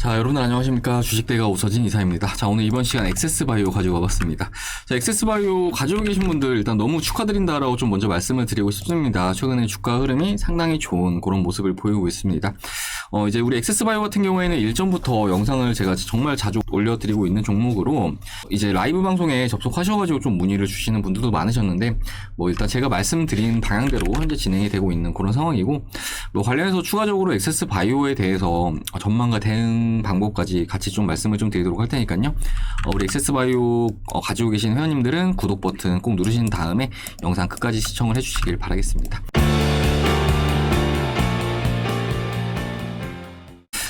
자, 여러분 안녕하십니까. 주식대가 오서진 이사입니다. 자, 오늘 이번 시간 엑세스바이오 가지고 와봤습니다. 자, 엑세스바이오 가지고 계신 분들 일단 너무 축하드린다라고 좀 먼저 말씀을 드리고 싶습니다. 최근에 주가 흐름이 상당히 좋은 그런 모습을 보이고 있습니다. 어, 이제 우리 엑세스바이오 같은 경우에는 일전부터 영상을 제가 정말 자주 올려드리고 있는 종목으로 이제 라이브 방송에 접속하셔가지고 좀 문의를 주시는 분들도 많으셨는데 뭐 일단 제가 말씀드린 방향대로 현재 진행이 되고 있는 그런 상황이고 뭐 관련해서 추가적으로 엑세스바이오에 대해서 전망과 대응 방법까지 같이 좀 말씀을 좀 드리도록 할 테니까요. 어, 우리 엑세스바이오 어, 가지고 계신 회원님들은 구독 버튼 꼭 누르신 다음에 영상 끝까지 시청을 해주시길 바라겠습니다.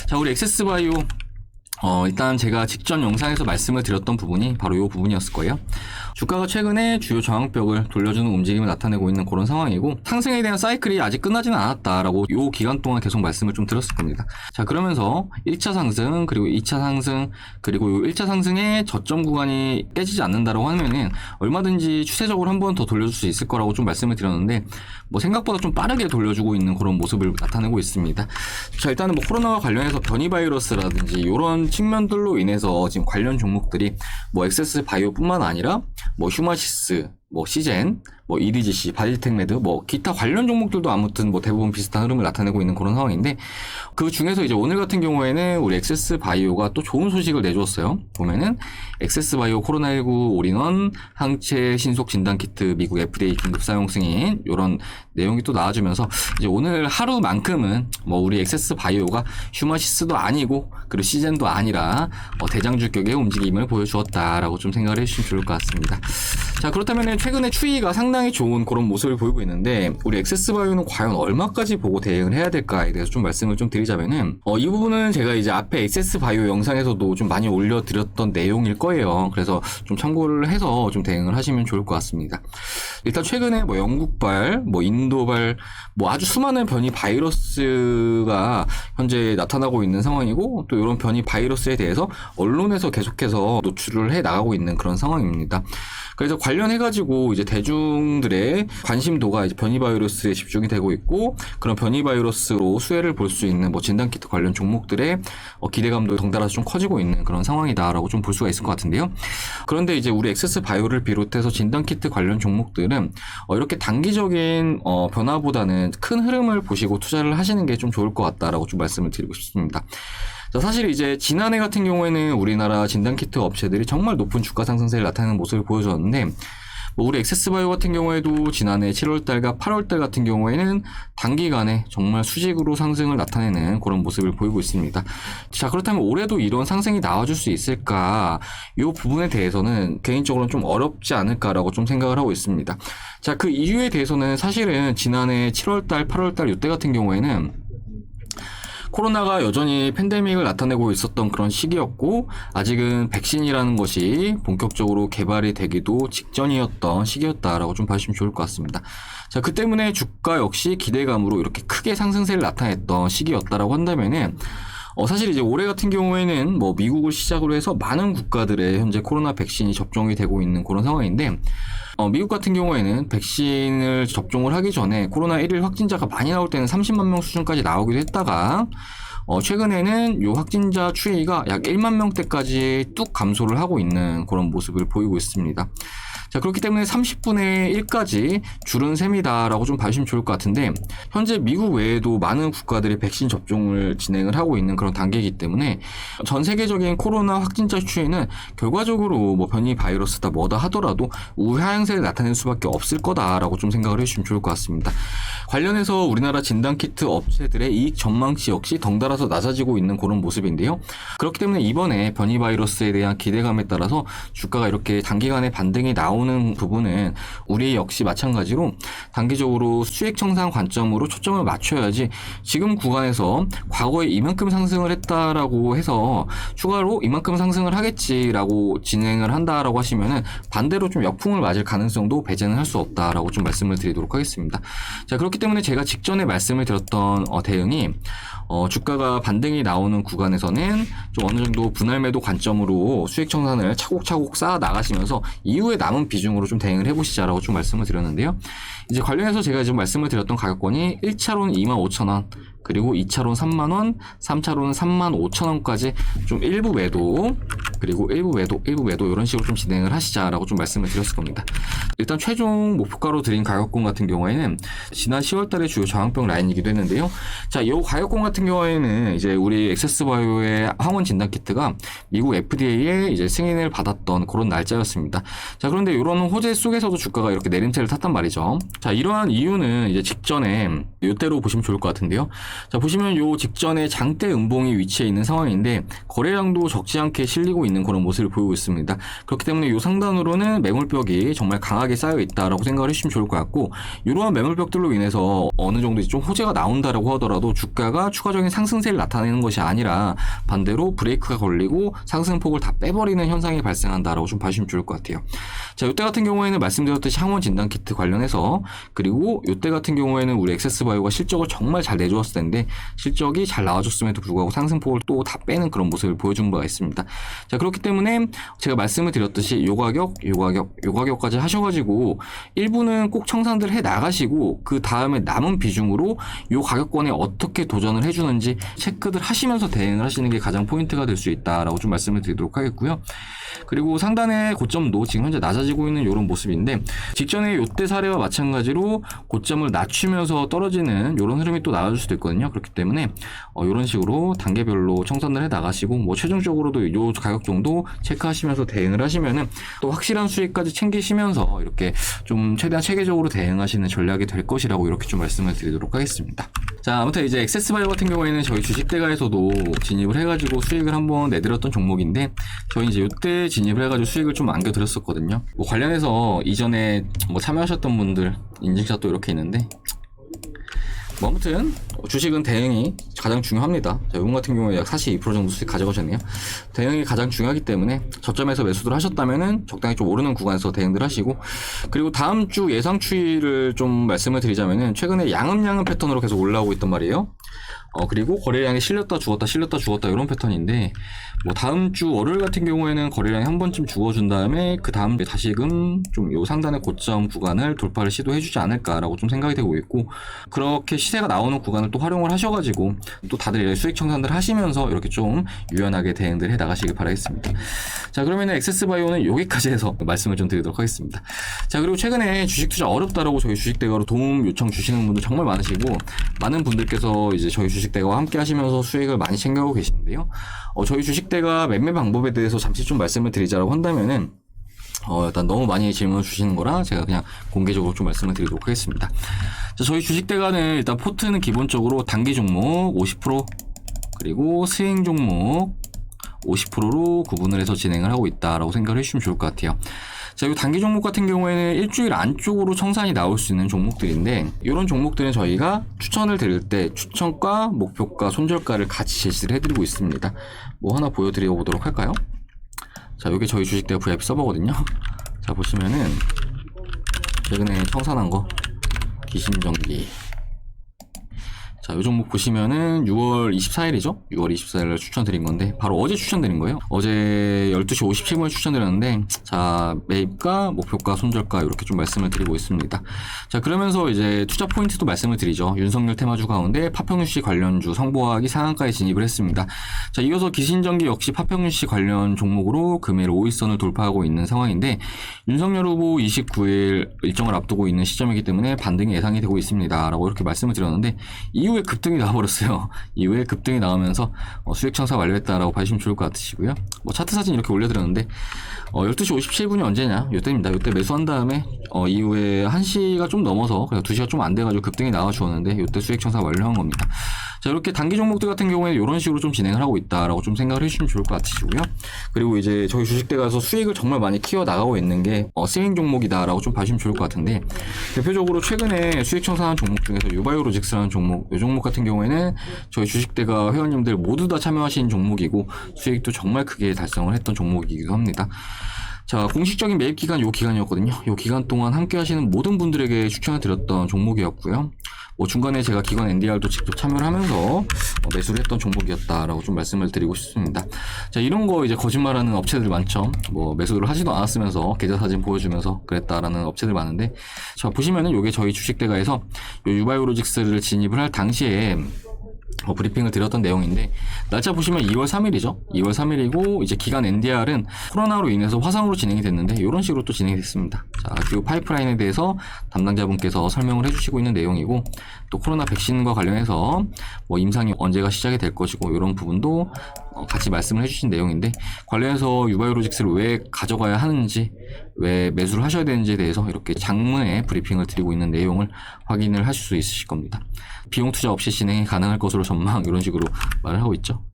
자, 우리 엑세스바이오 어, 일단 제가 직전 영상에서 말씀을 드렸던 부분이 바로 이 부분이었을 거예요. 주가가 최근에 주요 저항벽을 돌려주는 움직임을 나타내고 있는 그런 상황이고 상승에 대한 사이클이 아직 끝나지는 않았다라고 이 기간 동안 계속 말씀을 좀 드렸을 겁니다. 자 그러면서 1차 상승 그리고 2차 상승 그리고 이 1차 상승의 저점 구간이 깨지지 않는다라고 하면은 얼마든지 추세적으로 한 번 더 돌려줄 수 있을 거라고 좀 말씀을 드렸는데 뭐 생각보다 좀 빠르게 돌려주고 있는 그런 모습을 나타내고 있습니다. 자 일단은 뭐 코로나와 관련해서 변이 바이러스라든지 이런 측면들로 인해서 지금 관련 종목들이 뭐 엑세스 바이오뿐만 아니라 뭐 휴마시스, 뭐 시젠, 뭐 EDGC, 바디텍메드, 뭐 기타 관련 종목들도 아무튼 뭐 대부분 비슷한 흐름을 나타내고 있는 그런 상황인데 그 중에서 이제 오늘 같은 경우에는 우리 엑세스 바이오가 또 좋은 소식을 내줬어요. 보면은 엑세스 바이오 코로나19 올인원 항체 신속 진단 키트 미국 FDA 긴급 사용 승인 이런 내용이 또 나와주면서 이제 오늘 하루만큼은 뭐 우리 엑세스 바이오가 휴마시스도 아니고 그리고 시젠도 아니라 어, 대장주격의 움직임을 보여주었다라고 좀 생각을 해주시면 좋을 것 같습니다. 자 그렇다면 최근에 추이가 상당히 좋은 그런 모습을 보이고 있는데 우리 엑세스바이오는 과연 얼마까지 보고 대응을 해야 될까에 대해서 좀 말씀을 좀 드리자면은 어, 이 부분은 제가 이제 앞에 엑세스바이오 영상에서도 좀 많이 올려드렸던 내용일 거예요. 그래서 좀 참고를 해서 좀 대응을 하시면 좋을 것 같습니다. 일단 최근에 뭐 영국발, 뭐 인도발, 뭐 아주 수많은 변이 바이러스가 현재 나타나고 있는 상황이고 또 이런 변이 바이러스에 대해서 언론에서 계속해서 노출을 해 나가고 있는 그런 상황입니다. 그래서 관 련해가지고 이제 대중들의 관심도가 이제 변이 바이러스에 집중이 되고 있고 그런 변이 바이러스로 수혜를 볼 수 있는 뭐 진단 키트 관련 종목들의 어, 기대감도 덩달아 좀 커지고 있는 그런 상황이다라고 좀 볼 수가 있을 것 같은데요. 그런데 이제 우리 엑세스 바이오를 비롯해서 진단 키트 관련 종목들은 어, 이렇게 단기적인 어, 변화보다는 큰 흐름을 보시고 투자를 하시는 게 좀 좋을 것 같다라고 좀 말씀을 드리고 싶습니다. 자, 사실 이제 지난해 같은 경우에는 우리나라 진단키트 업체들이 정말 높은 주가 상승세를 나타내는 모습을 보여줬는데 뭐 우리 엑세스바이오 같은 경우에도 지난해 7월달과 8월달 같은 경우에는 단기간에 정말 수직으로 상승을 나타내는 그런 모습을 보이고 있습니다. 자 그렇다면 올해도 이런 상승이 나와줄 수 있을까? 이 부분에 대해서는 개인적으로는 좀 어렵지 않을까라고 좀 생각을 하고 있습니다. 자 그 이유에 대해서는 사실은 지난해 7월달, 8월달 이때 같은 경우에는 코로나가 여전히 팬데믹을 나타내고 있었던 그런 시기였고 아직은 백신이라는 것이 본격적으로 개발이 되기도 직전이었던 시기였다라고 좀 봐주시면 좋을 것 같습니다. 자, 그 때문에 주가 역시 기대감으로 이렇게 크게 상승세를 나타냈던 시기였다라고 한다면은 어, 사실 이제 올해 같은 경우에는 뭐 미국을 시작으로 해서 많은 국가들의 현재 코로나 백신이 접종이 되고 있는 그런 상황인데 어, 미국 같은 경우에는 백신을 접종을 하기 전에 코로나 1일 확진자가 많이 나올 때는 30만 명 수준까지 나오기도 했다가 어, 최근에는 요 확진자 추이가 약 1만 명대까지 뚝 감소를 하고 있는 그런 모습을 보이고 있습니다. 자, 그렇기 때문에 30분의 1까지 줄은 셈이다라고 좀 봐주시면 좋을 것 같은데, 현재 미국 외에도 많은 국가들이 백신 접종을 진행을 하고 있는 그런 단계이기 때문에, 전 세계적인 코로나 확진자 추이는 결과적으로 뭐 변이 바이러스다 뭐다 하더라도 우하향세를 나타낼 수밖에 없을 거다라고 좀 생각을 해주시면 좋을 것 같습니다. 관련해서 우리나라 진단키트 업체들의 이익 전망치 역시 덩달아서 낮아지고 있는 그런 모습인데요. 그렇기 때문에 이번에 변이 바이러스에 대한 기대감에 따라서 주가가 이렇게 단기간에 반등이 나오는 부분은 우리 역시 마찬가지로 단기적으로 수익 청산 관점으로 초점을 맞춰야지 지금 구간에서 과거에 이만큼 상승을 했다라고 해서 추가로 이만큼 상승을 하겠지라고 진행을 한다라고 하시면은 반대로 좀 역풍을 맞을 가능성도 배제는 할 수 없다라고 좀 말씀을 드리도록 하겠습니다. 자 그렇기 때문에 제가 직전에 말씀을 드렸던 어, 대응이 어, 주가가 반등이 나오는 구간에서는 좀 어느 정도 분할 매도 관점으로 수익 청산을 차곡차곡 쌓아 나가시면서 이후에 남은 비중으로 좀 대응을 해보시자라고 좀 말씀을 드렸는데요. 이제 관련해서 제가 지금 말씀을 드렸던 가격권이 1차로는 25,000원, 그리고 2차로는 3만원, 3차로는 3만 5천원까지 좀 일부 매도, 그리고 일부 매도, 일부 매도 이런 식으로 좀 진행을 하시자라고 좀 말씀을 드렸을 겁니다. 일단 최종 목표가로 드린 가격권 같은 경우에는 지난 10월달에 주요 저항병 라인이기도 했는데요. 자, 이 가격권 같은 경우에는 이제 우리 엑세스바이오의 항원 진단 키트가 미국 FDA에 이제 승인을 받았던 그런 날짜였습니다. 자, 그런데 이런 호재 속에서도 주가가 이렇게 내림세를 탔단 말이죠. 자, 이러한 이유는 이제 직전에 이때로 보시면 좋을 것 같은데요. 자, 보시면 요 직전에 장대 음봉이 위치해 있는 상황인데 거래량도 적지 않게 실리고 있는 그런 모습을 보이고 있습니다. 그렇기 때문에 요 상단으로는 매물벽이 정말 강하게 쌓여 있다라고 생각을 해주시면 좋을 것 같고 이러한 매물벽들로 인해서 어느 정도 좀 호재가 나온다라고 하더라도 주가가 추가적인 상승세를 나타내는 것이 아니라 반대로 브레이크가 걸리고 상승폭을 다 빼버리는 현상이 발생한다라고 좀 봐주시면 좋을 것 같아요. 자, 이때 같은 경우에는 말씀드렸듯이 항원 진단 키트 관련해서 그리고 이때 같은 경우에는 우리 엑세스바이오가 실적을 정말 잘 내주었을 텐데 실적이 잘 나와줬음에도 불구하고 상승폭을 또 다 빼는 그런 모습을 보여준 바가 있습니다. 자, 그렇기 때문에 제가 말씀을 드렸듯이 요 가격, 요 가격, 요 가격까지 하셔가지고 일부는 꼭 청산들 해 나가시고 그 다음에 남은 비중으로 요 가격권에 어떻게 도전을 해주는지 체크들 하시면서 대응을 하시는 게 가장 포인트가 될 수 있다라고 좀 말씀을 드리도록 하겠고요. 그리고 상단의 고점도 지금 현재 낮아지고 있는 이런 모습인데 직전에 요때 사례와 마찬가지로 고점을 낮추면서 떨어지는 이런 흐름이 또 나와줄 수도 있거든요. 그렇기 때문에 어, 이런 식으로 단계별로 청산을 해 나가시고 뭐 최종적으로도 요 가격 정도 체크하시면서 대응을 하시면은 또 확실한 수익까지 챙기시면서 이렇게 좀 최대한 체계적으로 대응하시는 전략이 될 것이라고 이렇게 좀 말씀을 드리도록 하겠습니다. 자 아무튼 이제 엑세스바이오 같은 경우에는 저희 주식대가에서도 진입을 해가지고 수익을 한번 내드렸던 종목인데 저희 이제 요때 진 입을 해가지고 수익을 좀 안겨드렸었거든요. 뭐 관련해서 이전에 뭐 참여하셨던 분들 인증샷 도 이렇게 있는데 뭐 아무튼 주식은 대응이 가장 중요합니다. 자, 이분 같은 경우에 약 42% 정도 수익 가져가셨네요. 대응이 가장 중요하기 때문에 저점에서 매수를 하셨다면은 적당히 좀 오르는 구간에서 대응들 하시고 그리고 다음 주 예상 추이를 좀 말씀을 드리자면은 최근에 양음양음 패턴으로 계속 올라오고 있단 말이에요. 어 그리고 거래량이 실렸다 죽었다 실렸다 죽었다 이런 패턴인데 뭐 다음 주 월요일 같은 경우에는 거래량이 한 번쯤 죽어준 다음에 그 다음 주에 다시금 좀 요 상단의 고점 구간을 돌파를 시도해주지 않을까라고 좀 생각이 되고 있고 그렇게 시세가 나오는 구간을 또 활용을 하셔가지고 또 다들 수익 청산들 하시면서 이렇게 좀 유연하게 대응들 해 나가시길 바라겠습니다. 자 그러면은 엑세스바이오는 여기까지 해서 말씀을 좀 드리도록 하겠습니다. 자 그리고 최근에 주식 투자 어렵다라고 저희 주식 대가로 도움 요청 주시는 분들 정말 많으시고 많은 분들께서 이제 저희 주식대가와 함께 하시면서 수익을 많이 챙겨오고 계시는데요. 어, 저희 주식대가 매매 방법에 대해서 잠시 좀 말씀을 드리자라고 한다면은 어, 일단 너무 많이 질문을 주시는 거라 제가 그냥 공개적으로 좀 말씀을 드리도록 하겠습니다. 자, 저희 주식대가는 일단 포트는 기본적으로 단기 종목 50% 그리고 스윙 종목 50%로 구분을 해서 진행을 하고 있다라고 생각을 해주시면 좋을 것 같아요. 자, 이 단기 종목 같은 경우에는 일주일 안쪽으로 청산이 나올 수 있는 종목들인데 이런 종목들은 저희가 추천을 드릴 때 추천가, 목표가, 손절가를 같이 제시를 해드리고 있습니다. 뭐 하나 보여드려 보도록 할까요? 자, 이게 저희 주식대가 VIP 서버거든요. 자, 보시면은 최근에 청산한 거 기신전기 자, 이 종목 보시면은 6월 24일이죠? 6월 24일에 추천드린 건데, 바로 어제 추천드린 거예요. 어제 12시 57분에 추천드렸는데, 자, 매입가, 목표가, 손절가, 이렇게 좀 말씀을 드리고 있습니다. 자, 그러면서 이제 투자 포인트도 말씀을 드리죠. 윤석열 테마주 가운데 파평유씨 관련주 성보학이 상한가에 진입을 했습니다. 자, 이어서 기신전기 역시 파평유씨 관련 종목으로 금일 5일선을 돌파하고 있는 상황인데, 윤석열 후보 29일 일정을 앞두고 있는 시점이기 때문에 반등이 예상이 되고 있습니다. 라고 이렇게 말씀을 드렸는데, 이후에 급등이 나와버렸어요. 이후에 급등이 나오면서 어, 수익 청사 완료했다라고 봐주시면 좋을 것 같으시고요. 뭐 차트 사진 이렇게 올려드렸는데 어, 12시 57분이 언제냐? 이때입니다. 이때 매수한 다음에 어, 이후에 1시가 좀 넘어서 그냥 2시가 좀 안 돼가지고 급등이 나와 주었는데 이때 수익 청사 완료한 겁니다. 자 이렇게 단기 종목들 같은 경우에는 이런 식으로 좀 진행을 하고 있다라고 좀 생각을 해주시면 좋을 것 같으시고요. 그리고 이제 저희 주식대 가서 수익을 정말 많이 키워 나가고 있는 게 어, 스윙 종목이다라고 좀 봐주시면 좋을 것 같은데 대표적으로 최근에 수익 청산한 종목 중에서 유바이오로직스라는 종목, 이 종목 같은 경우에는 저희 주식대가 회원님들 모두 다 참여하신 종목이고 수익도 정말 크게 달성을 했던 종목이기도 합니다. 자, 공식적인 매입 기간 요 기간이었거든요. 요 기간 동안 함께 하시는 모든 분들에게 추천을 드렸던 종목이었고요. 뭐 중간에 제가 기관 NDR도 직접 참여를 하면서 어, 매수를 했던 종목이었다라고 좀 말씀을 드리고 싶습니다. 자, 이런 거 이제 거짓말하는 업체들 많죠. 뭐 매수를 하지도 않았으면서 계좌 사진 보여주면서 그랬다라는 업체들 많은데 자, 보시면은 요게 저희 주식대가에서 요 유바이오로직스를 진입을 할 당시에 어, 브리핑을 드렸던 내용인데 날짜 보시면 2월 3일이죠. 2월 3일이고 이제 기간 NDR은 코로나로 인해서 화상으로 진행이 됐는데 이런 식으로 또 진행이 됐습니다. 자, 그리고 파이프라인에 대해서 담당자분께서 설명을 해주시고 있는 내용이고 또 코로나 백신과 관련해서 뭐 임상이 언제가 시작이 될 것이고 이런 부분도 어, 같이 말씀을 해주신 내용인데 관련해서 유바이오로직스를 왜 가져가야 하는지 왜 매수를 하셔야 되는지에 대해서 이렇게 장문의 브리핑을 드리고 있는 내용을 확인을 하실 수 있으실 겁니다. 비용 투자 없이 진행이 가능할 것으로 전망 이런 식으로 말을 하고 있죠.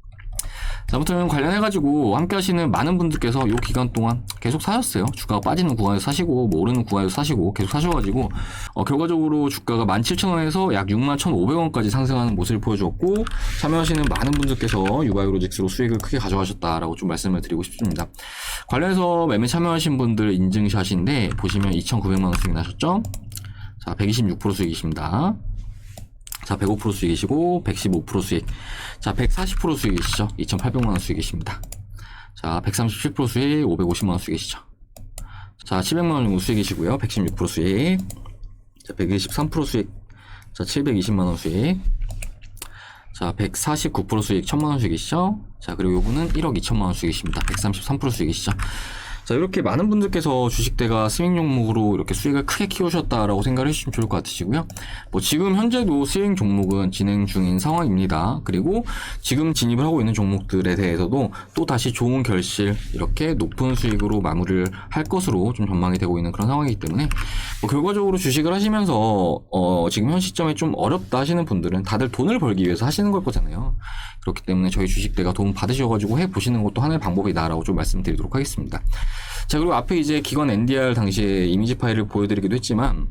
자, 아무튼 관련해가지고 함께 하시는 많은 분들께서 이 기간 동안 계속 사셨어요. 주가가 빠지는 구간에서 사시고, 뭐 오르는 구간에서 사시고, 계속 사셔가지고, 어, 결과적으로 주가가 17,000원에서 약 61,500원까지 상승하는 모습을 보여주었고, 참여하시는 많은 분들께서 유바이오로직스로 수익을 크게 가져가셨다라고 좀 말씀을 드리고 싶습니다. 관련해서 매매 참여하신 분들 인증샷인데, 보시면 2,900만원 수익 나셨죠? 자, 126% 수익이십니다. 자, 105% 수익이시고 115% 수익. 자, 140% 수익이시죠. 2,800만 원 수익이십니다. 자, 137% 수익, 550만 원 수익이시죠. 자, 700만 원 수익이시고요. 116% 수익. 자, 123% 수익. 자, 720만 원 수익. 자, 149% 수익, 1000만 원 수익이시죠. 자, 그리고 요거는 1억 2천만 원 수익이십니다. 133% 수익이시죠. 자, 이렇게 많은 분들께서 주식대가 스윙 종목으로 이렇게 수익을 크게 키우셨다라고 생각을 해주시면 좋을 것 같으시고요. 뭐 지금 현재도 스윙 종목은 진행 중인 상황입니다. 그리고 지금 진입을 하고 있는 종목들에 대해서도 또 다시 좋은 결실, 이렇게 높은 수익으로 마무리를 할 것으로 좀 전망이 되고 있는 그런 상황이기 때문에 뭐 결과적으로 주식을 하시면서 어, 지금 현 시점에 좀 어렵다 하시는 분들은 다들 돈을 벌기 위해서 하시는 걸 거잖아요. 그렇기 때문에 저희 주식대가 도움 받으셔가지고 해 보시는 것도 하나의 방법이다라고 좀 말씀드리도록 하겠습니다. 자, 그리고 앞에 이제 기관 NDR 당시에 이미지 파일을 보여드리기도 했지만,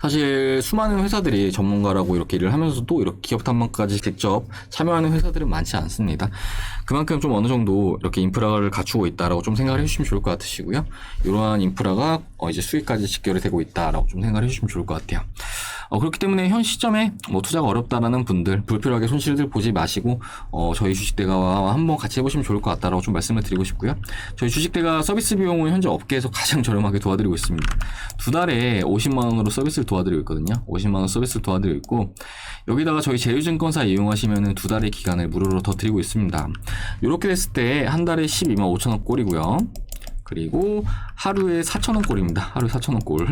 사실 수많은 회사들이 전문가라고 이렇게 일을 하면서도 이렇게 기업 탐방까지 직접 참여하는 회사들은 많지 않습니다. 그만큼 좀 어느 정도 이렇게 인프라를 갖추고 있다라고 좀 생각을 해주시면 좋을 것 같으시고요. 이러한 인프라가 어 이제 수익까지 직결이 되고 있다라고 좀 생각을 해주시면 좋을 것 같아요. 어 그렇기 때문에 현 시점에 뭐 투자가 어렵다라는 분들 불필요하게 손실들 보지 마시고 어 저희 주식대가와 한번 같이 해보시면 좋을 것 같다라고 좀 말씀을 드리고 싶고요. 저희 주식대가 서비스 비용은 현재 업계에서 가장 저렴하게 도와드리고 있습니다. 두 달에 50만 원으로 서비스를 도와드리고 있거든요. 50만 원 서비스를 도와드리고 있고 여기다가 저희 제휴증권사 이용하시면은 두 달의 기간을 무료로 더 드리고 있습니다. 이렇게 됐을 때 한 달에 12만 5천 원 꼴이고요. 그리고 하루에 4천 원 꼴입니다. 하루에 4천 원 꼴.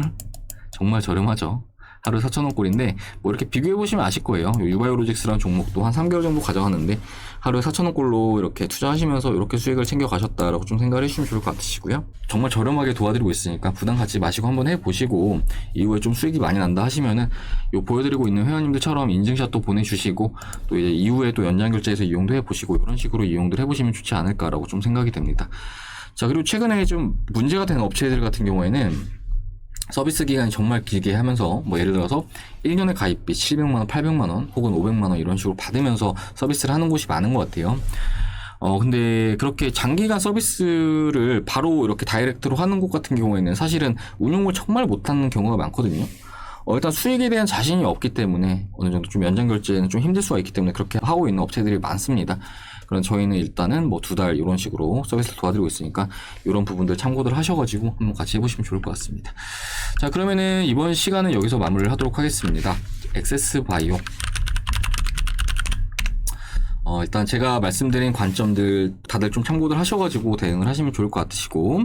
정말 저렴하죠. 하루에 4,000원 꼴인데 뭐 이렇게 비교해 보시면 아실 거예요. 유바이오로직스라는 종목도 한 3개월 정도 가져가는데 하루에 4,000원 꼴로 이렇게 투자하시면서 이렇게 수익을 챙겨 가셨다라고 좀 생각을 해주시면 좋을 것 같으시고요. 정말 저렴하게 도와드리고 있으니까 부담 갖지 마시고 한번 해보시고 이후에 좀 수익이 많이 난다 하시면은 요 보여드리고 있는 회원님들처럼 인증샷도 보내주시고 또 이제 이후에 또 연장 결제해서 이용도 해보시고 이런 식으로 이용들 해보시면 좋지 않을까라고 좀 생각이 됩니다. 자 그리고 최근에 좀 문제가 되는 업체들 같은 경우에는 서비스 기간이 정말 길게 하면서 뭐 예를 들어서 1년에 가입비 700만 원, 800만 원 혹은 500만 원 이런 식으로 받으면서 서비스를 하는 곳이 많은 것 같아요. 어, 근데 그렇게 장기간 서비스를 바로 이렇게 다이렉트로 하는 곳 같은 경우에는 사실은 운용을 정말 못하는 경우가 많거든요. 어, 일단 수익에 대한 자신이 없기 때문에 어느 정도 좀 연장 결제는 좀 힘들 수가 있기 때문에 그렇게 하고 있는 업체들이 많습니다. 그럼 저희는 일단은 뭐 두 달 이런 식으로 서비스를 도와드리고 있으니까 이런 부분들 참고들 하셔가지고 한번 같이 해보시면 좋을 것 같습니다. 자 그러면은 이번 시간은 여기서 마무리를 하도록 하겠습니다. 액세스 바이오 어, 일단 제가 말씀드린 관점들 다들 좀 참고들 하셔가지고 대응을 하시면 좋을 것 같으시고,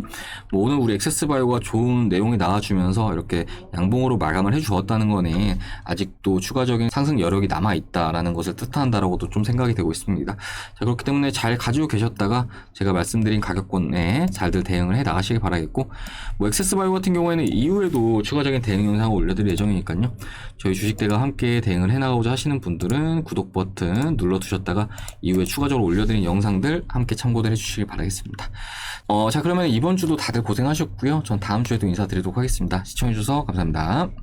뭐 오늘 우리 액세스바이오가 좋은 내용이 나와주면서 이렇게 양봉으로 마감을 해주었다는 거는 아직도 추가적인 상승 여력이 남아있다라는 것을 뜻한다라고도 좀 생각이 되고 있습니다. 자, 그렇기 때문에 잘 가지고 계셨다가 제가 말씀드린 가격권에 잘들 대응을 해 나가시길 바라겠고, 뭐 액세스바이오 같은 경우에는 이후에도 추가적인 대응 영상을 올려드릴 예정이니까요. 저희 주식대가 함께 대응을 해 나가고자 하시는 분들은 구독 버튼 눌러두셨다가 이후에 추가적으로 올려드린 영상들 함께 참고를 해주시길 바라겠습니다. 어, 자, 그러면 이번 주도 다들 고생하셨고요. 전 다음 주에도 인사드리도록 하겠습니다. 시청해주셔서 감사합니다.